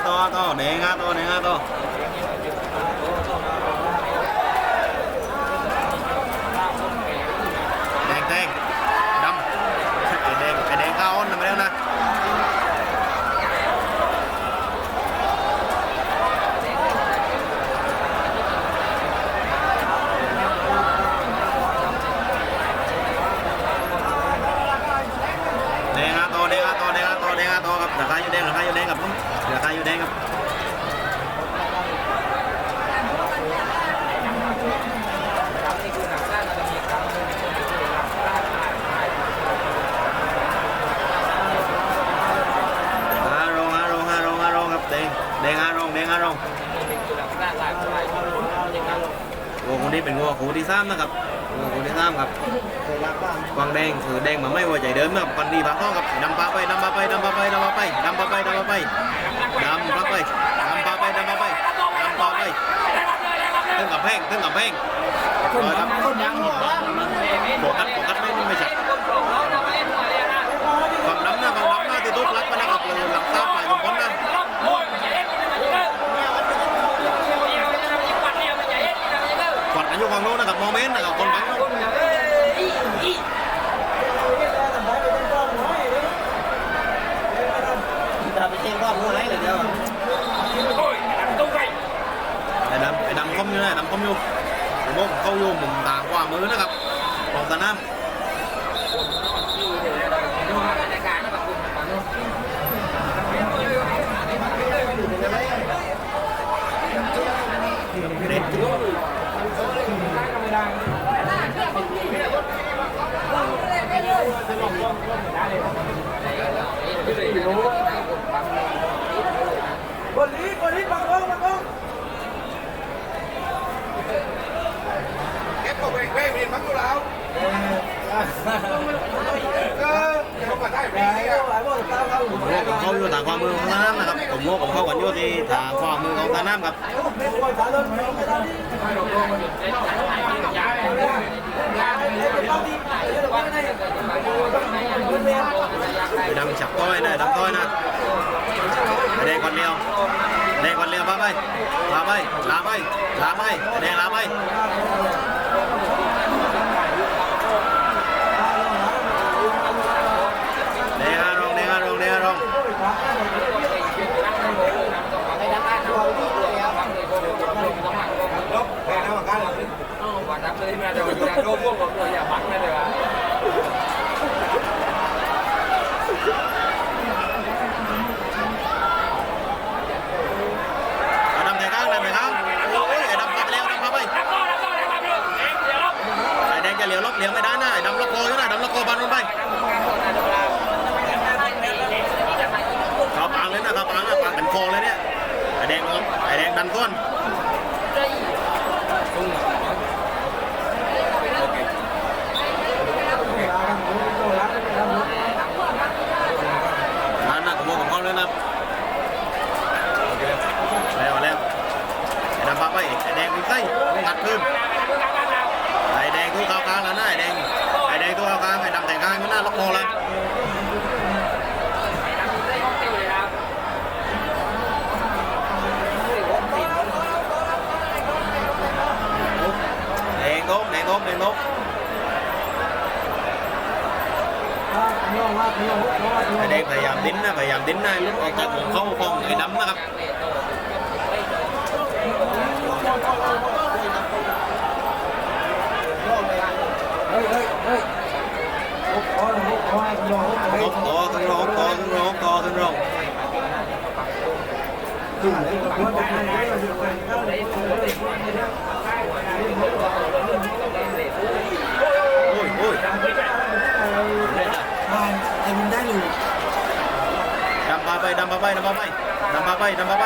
多啊多，年啊多，年啊多。 อาโรงครับแดงแดงอาโรงแดงอาโรงวัวคนนี้เป็นวัวคู่ที่สามนะครับวัวคู่ที่สามครับกวางแดงคือแดงมาไม่หัวใจเดิมนะครับปันดีพักห้องครับดำปลาไปดำปลาไปดำปลาไปดำปลาไปดำปลาไปดำปลาไปดำปลาไปดำปลาไปดำปลาไปดำปลาไปขึ้นกับแพงขึ้นกับแพงร้อยครับโฟกัสโฟกัสไม่ไม่ใช่ฝั่งน้ำหน้าฝั่งน้ำหน้าที่ทุกรักไปนะครับเลยหลังซ้ายฝ่ายทุกคนนะขวัญกันอยู่ ฝั่งโน้นนะครับโมเมนต์นะครับคนฝั่งโน้นจะไปเช็ครอบนู้นให้เลยเดียวไอ้ดำไอ้ดำคอมอยู่นะไอ้ดำคอมอยู่ผมว่าผมเข้าอยู่มุมต่างกว่ามือนะครับของสนามเด็ด ผมว่าผมเข้าอยู่ทางขวามมือของนามนะครับผมว่าผมเข้ากันอยู่ที่ทางขวามมือของสนามครับไอ้ดำฉับต้อยนะไอ้ดำต้อยนะไอ้แดงคนเดียวแดงคนเดียวพาไปพาไปลาไปลาไปไอ้แดงลาไป เดงอารมณ์เดงอารมณ์เดงอารมณ์ เอาดำแต่ข้างดำแต่ข้างโอ้ยไอ้ดำพาไปเร็วดำพาไปไอ้แดงจะเหลียวล็อกเหลียวไม่ได้นะไอ้ดำล็อกคออยู่นะดำล็อกคอบานลงไปเขาปางเลยนะเขาปางนะปางเป็นคอเลยเนี่ยไอ้แดงไอ้แดงดันก้นนั่น tốt đèn tốt đèn tốt ở đây พยายามดิ้นนะพยายามดิ้นนะออกจากของเขาคงไอ้ดำนะครับลบต่อขึ้นลงต่อขึ้นลงต่อขึ้นลงขึ้นลง เต็มได้อยู่ดำพาไปดำพาไปดำพาไปดำพาไปดำพาไป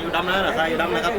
อยู่ดำนะสายอยู่ดำนะครับ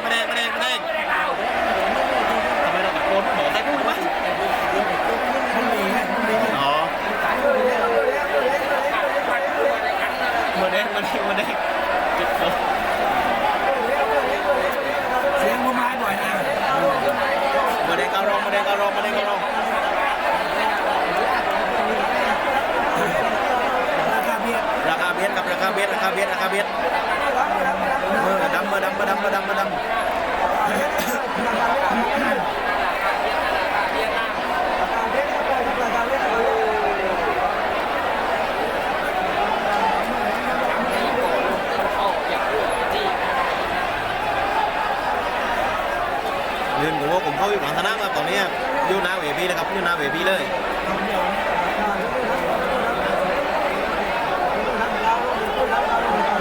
para. ว่าผมเข้าอยู่หลังสนามครัตอนนี้ยู่หนาเวบีนะครับยู่หนาเวบีเลย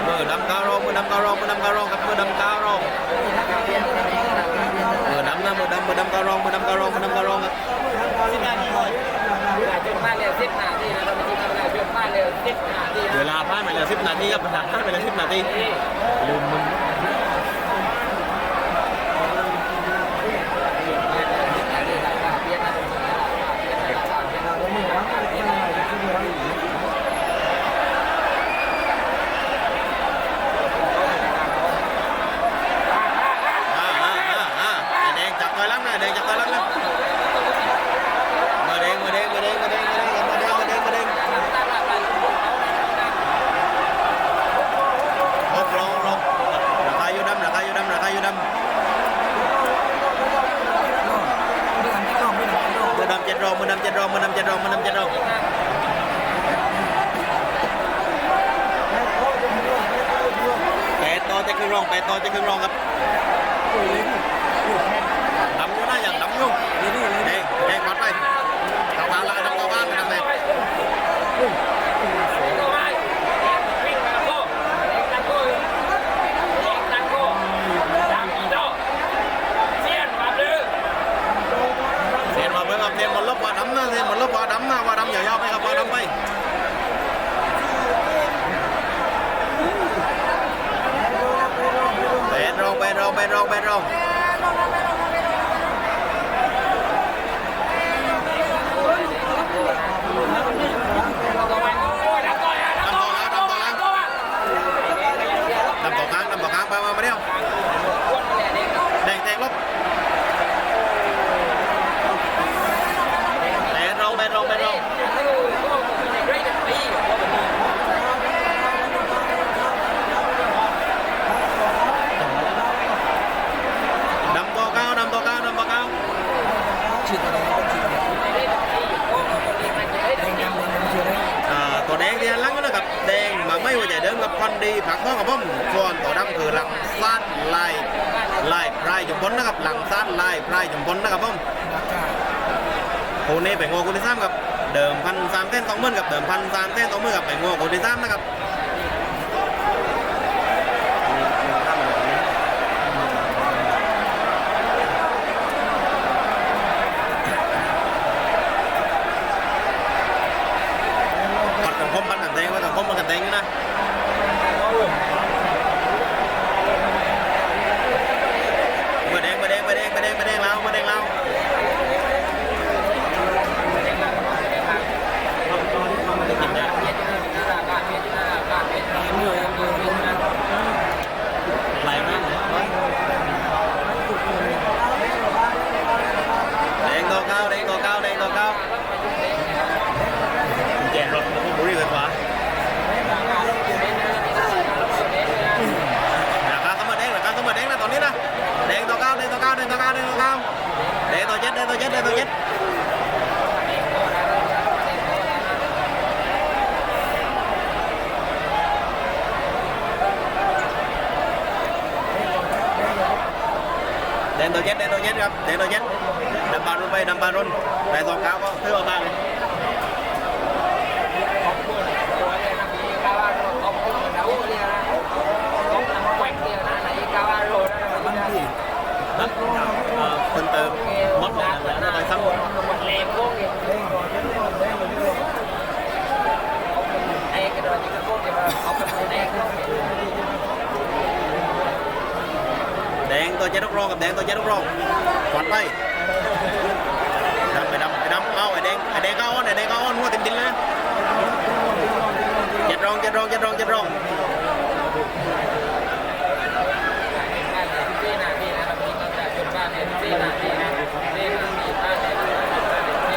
เออดำก้ารองเมื่อดำก้ารองเมื่อดำก้ารองครับเมื่อดำก้ารองเออดำนะเมื่อดำเมื่อดำก้ารองเมื่อดำก้ารองเมื่อดำก้ารองครับสิบนาเาเร็วสิบนาทีนะเราไน้องทำอะไรยกมาเร็วเวลาผ่านไปแล้วสิบนาทีครับผ่านไปแล้วสิบนาทีลืมมึง ดิมกับคอนดีผักท้องกับผมส่วนตัวดำคือหลังซาดลายลายพรายจุมพลนะครับหลังซาดลายพรายจุมพลนะครับผมราคาโคเน่แบ่งงอคนที่สามครับเดิมพันสามเส้นสองหมื่นกับเดิมพันสามเส้นสองหมื่นกับแบ่งงอคนที่สามนะครับปัดกับคมปัดกันแดงปัดกับคมปัดกันแดงอยู่นะมาแดงมาแดงมาแดงมา แดงมาแดงเรามาแดงเรา เหนื่อยเหนื่อยเหนื่อย ไหลมากแดงตัวเก้าแดงตัวเก้าแดงตัวเก้าแจกรถบุรีไฟฟ้าราคาเข้ามาแดงราคาเข้ามาแดงนะตอนนี้นะแดงตัวเก้าแดงตัวเก้าแดงตัวเก้าแดงตัวเก้าแดงตัวเจ็ดแดงตัวเจ็ดแดงตัวเจ็ดแดงตัวเจ็ดแดงตัวเจ็ด ครับแดงตัวเจ็ดดำบารุนไปดำบารุนแต่ตัวเก้าก็เท่าบ้างเลยบางทีนะคนเติมมดหมดแล้วไปซ้ำหมดแดงก่อนแดงก่อนแดงก่อนแดงก่อนแดงตัวเจ็ดลูกรองกับแดงตัวเจ็ดลูกรอง กวาดไปดำไปดำไปดำเอาไอ้แดงไอ้แดงก็อ้อนไอ้แดงก็อ้อนหัวเต็มดินเลยเจ็ดรองเจ็ดรองเจ็ดรองเจ็ดรอง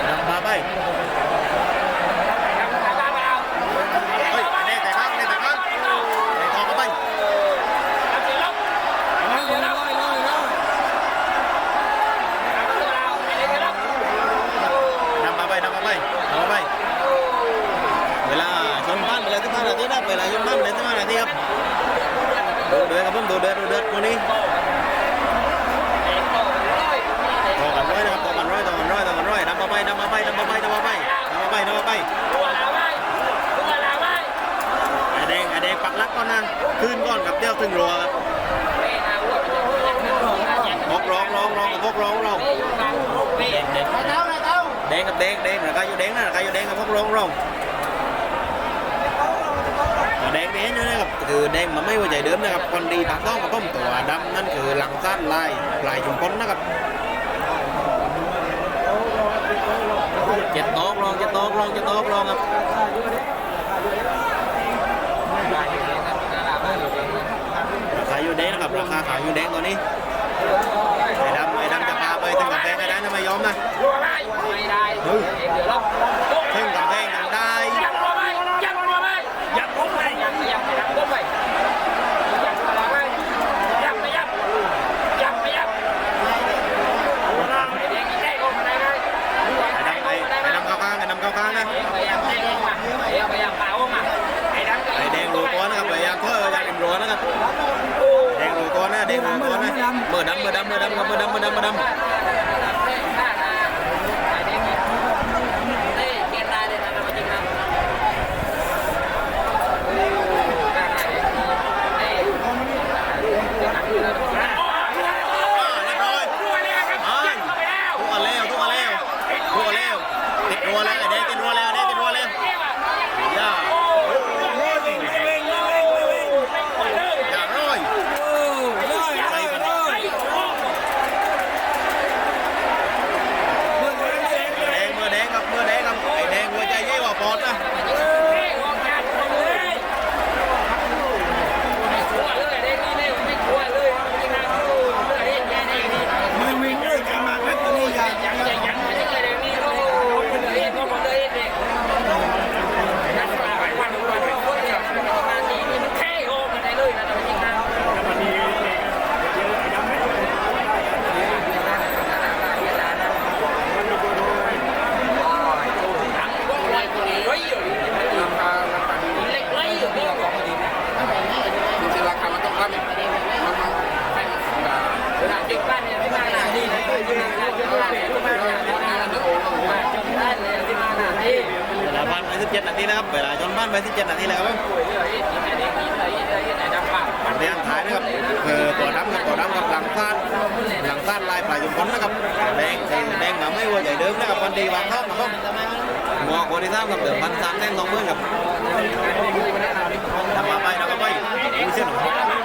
ดำพาไปเฮ้ยไอ้แดงแต่ข้างแดงแต่ข้างแดงทองเข้าไป ร้อยร้อยร้อยร้อย ดำมาไปดำมาไปดำมาไป เวลาชนบ้านไปเลยที่บ้านนาทีนะเวลาชนบ้านไปเลยที่บ้านนาทีครับดูเดือดครับผมดูเดือดดูเดือดคนนี้ต่อกันร้อยนะครับต่อกันร้อยต่อกันร้อยต่อกันร้อยดำมาไปดำมาไปดำมาไปดำมาไปดำมาไปดำมาไปไอแดงไอแดงปักลักก่อนนะคืนก่อนกับเจ้าถึงรัวครับพกร้องร้องร้องกับพกร้องร้องแด งแดงเท้าไหนเท้าแดงกับแดงแดงราคาอยู่แดงนะราคาอยู่แดงกับพกร้องร้องตัวแดงนี่นะครับคือแดงมันไม่ว่าใจเดิมนะครับคนดีปากต้องกับผมตัวดำนั่นคือหลังสั้นลายลายจุ่มพ้นนะครับเจ็ดโต๊ะลองเจ็ดโต๊ะลองเจ็ดโต๊ะลองครับราคาอยู่แดงนะครับราคาขายอยู่แดงตอนนี้ มาไม่ได้เดี๋ยวเราเท่งกับเท่งกัวได้ยัดลงไปยัดลงไปยัดลงไปยัดไปยัดลงไปยัดลงไปยัดไปยัดยัดไปยัดไอ้ดำเข้าข้างไอ้ดำเข้าข้างนะพยายามแทงลงมาพยายามเป่าออกมาไอ้ดำไอ้แดงรูก้อนนะครับพยายามเพื่อพยายามเป็นร้อนนะครับแดงรูก้อนนะแดงรูก้อนนะเบอร์ดำเบอร์ดำเบอร์ดำเบอร์ดำครับเบอร์ดำเบอร์ดำเบอร์ดำ 17นาทีนะครับเวลาจนบ้านไป17นาทีแล้วครับปัดในอันท้ายนะครับเออตัวดำกับตัวดำกับหลังซ่านหลังซ่านลายปลายยุมพ้นะครับแดงแดงมาไม่ว่าใหญ่เดิมนะครับวันดีวางเข้ามาเข้างอกวันที่สามกับเดือดพันสามแท่งสองหมื่นครับทำมาไปทำมาไปผู้เชี่ยวช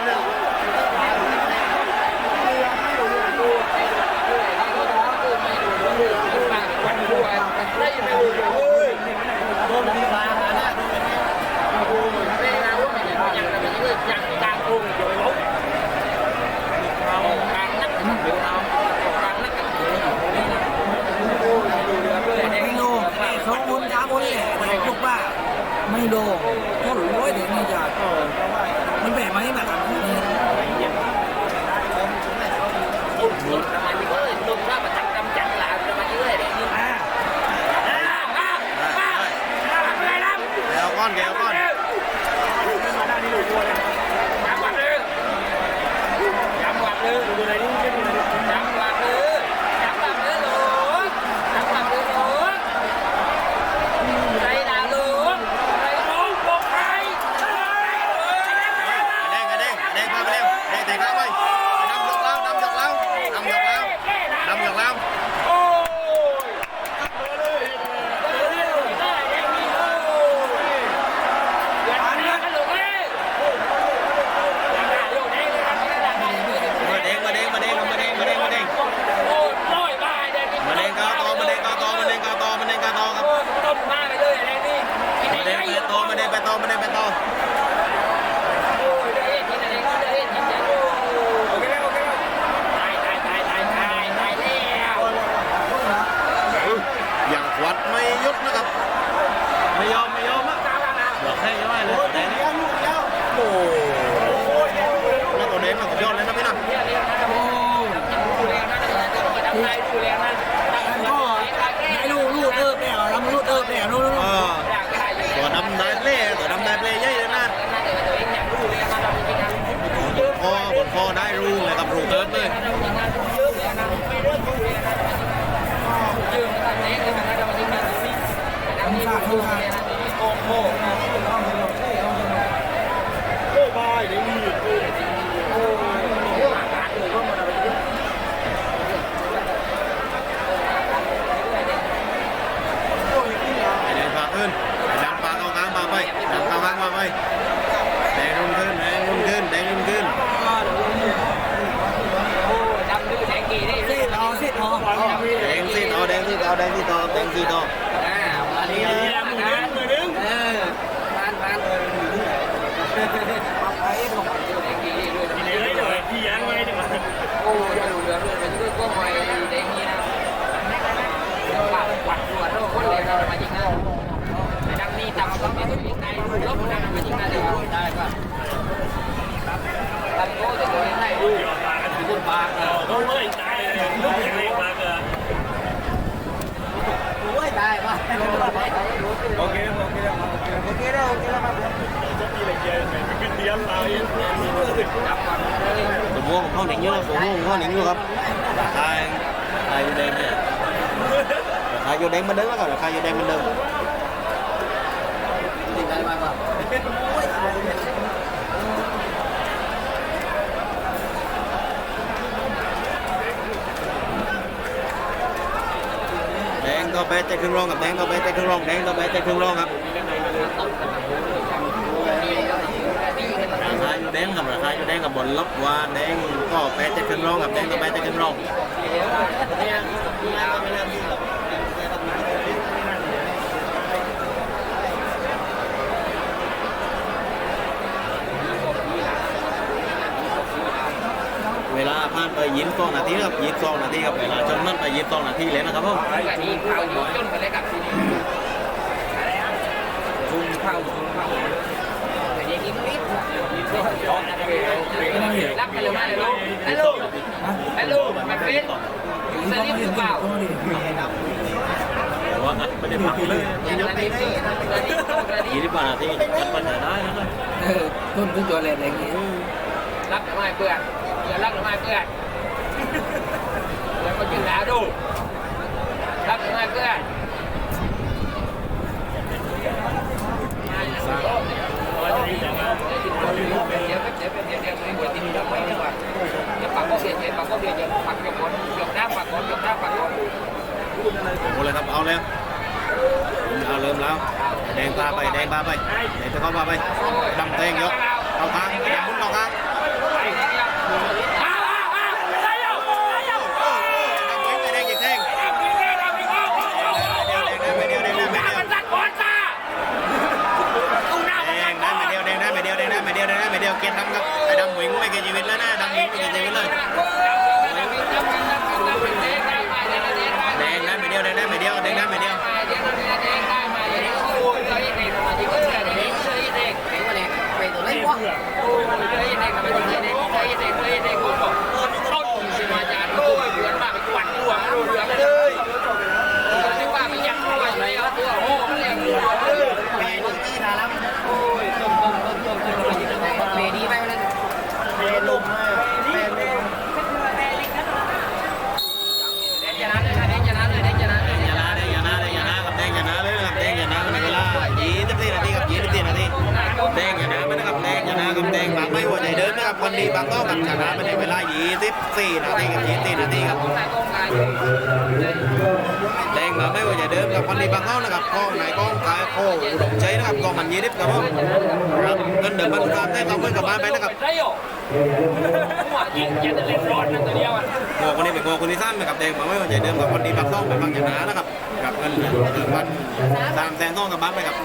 ไม่โดนเพรรวอยเด็กเนี่ยอยากมันแบกไาให้หนักอ่ อได้รู้เลยครับรู้เติร์ดเลยมดเล็ยโอ้โห Tao đang. đánh bên đấy nó gọi là khai đang bên đơn đang có bé tay thương long gặp đang có bé tay thương long đang có bé tay thương long gặp đen gặp là hai cho đen gặp bọn lốc qua đen có bé tay thương long gặp đen có bé tay thương long ยินสองนาทีครับยินสองนาทีครับเวลาจนมันไปยินสองนาทีแล้วนะครับผมไอ้นี่เข้าอยู่จนไปเลยกับคุณอะไรนะคุณเข้าคุณเข้าแต่ยังยิ้มนิดยิ้มนิดรับไปเลยไาเลยลูกฮัลโหลฮัลโหลมาเฟซยูเซอร์นี่คือเปล่าว่าไม่ได้พักเลยยี่สิบบาทที่จับปัญหาได้นะครับต้นทุนตัวอะไรอย่างเงี้ยรับไม่เบื่อเบื่อรับไม่เบื่อ chuyện lá đủ đắp ngay cái này. Một lần tập ao lên? Ao lên lao đèn ba bảy, đèn ba bảy. Đèn cho con ba bảy. Đâm tên vô. Tàu thang, đâm muốn tàu thang. นนี้บางก็กับชนะไปในเวลา 24 นาทีกับ 24 นาทีครับแดงมาไม่ว่าจะเดิมกับคนนี้บางเข้านะครับกองไหนกองท้ายโค้งหลงใจนะครับกองมันยีริบครับผมรับเงินเดิมพันตามได้ต้องไงิกลับบ้านไปนะครับโอ้คนนี้เป็นโอ้คนนี้สามนะครับเดงมาไม่ว่าจะเดิมกับคนนี้บางเข้าเป็บางชนะนะครับกับเงินเดิมพันตามแซงต้องกลับบ้านไปครับ